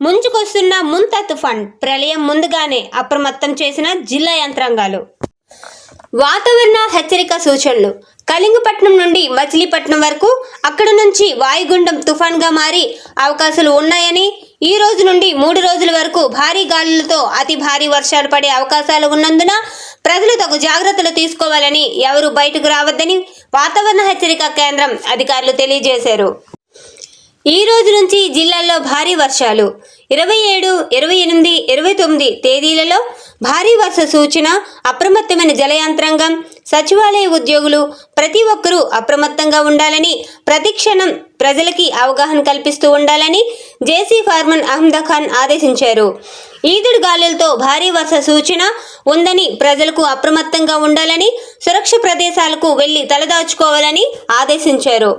ముంచుకొస్తున్న ముంతా తుఫాన్ ప్రళయం ముందుగానే అప్రమత్తం చేసిన జిల్లా యంత్రాంగాలు. వాతావరణ హెచ్చరిక సూచనలు. కళింగపట్నం నుండి మచిలీపట్నం వరకు అక్కడ నుంచి వాయుగుండం తుఫాన్గా మారి అవకాశాలు ఉన్నాయని ఈ రోజు నుండి మూడు రోజుల వరకు భారీ గాలులతో అతి భారీ వర్షాలు పడే అవకాశాలు ఉన్నందున ప్రజలు తగు జాగ్రత్తలు తీసుకోవాలని ఎవరూ బయటకు రావద్దని వాతావరణ హెచ్చరిక కేంద్రం అధికారులు తెలియజేశారు. ఈ రోజు నుంచి జిల్లాల్లో భారీ వర్షాలు. ఇరవై ఏడు ఇరవై ఎనిమిది ఇరవై తొమ్మిది తేదీలలో భారీ వర్ష సూచన అప్రమత్తమైన జలయంత్రాంగం సచివాలయ ఉద్యోగులు ప్రతి ఒక్కరూ అప్రమత్తంగా ఉండాలని ప్రతిక్షణం ప్రజలకి అవగాహన కల్పిస్తూ ఉండాలని జేసీ ఫార్మన్ అహ్మద్ ఖాన్ ఆదేశించారు. ఈదుడు గాలులతో భారీ వర్ష సూచన ఉందని ప్రజలకు అప్రమత్తంగా ఉండాలని సురక్ష ప్రదేశాలకు వెళ్ళి తలదాచుకోవాలని ఆదేశించారు.